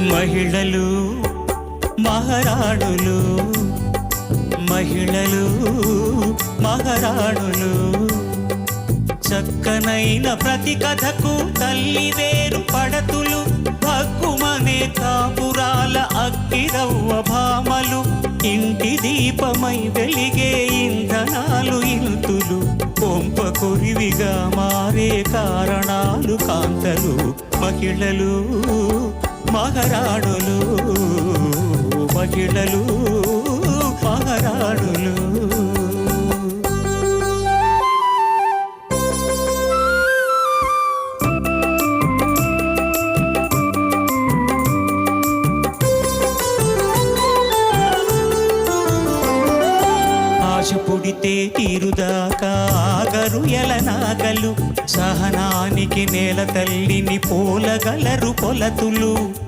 మహిళలు మహారాణులు మహిళలు మహారాణులు. చక్కనైన ప్రతి కథకు తల్లి వేరు పడతులు భగ్గుమనే కాపురాల అక్కిరవ్వ భామలు ఇంటి దీపమై వెలిగే ఇంధనాలు ఇంతులు కొంప కొరివిగా మారే కారణాలు కాంతలు మహిళలు. మహారాణులు మహిళలు మహారాణులు. ఆశ పుడితే తీరుదాకా ఆగరు ఎలనాగలు. సహనానికి నేల తల్లిని పోలగలరు పొలతులు.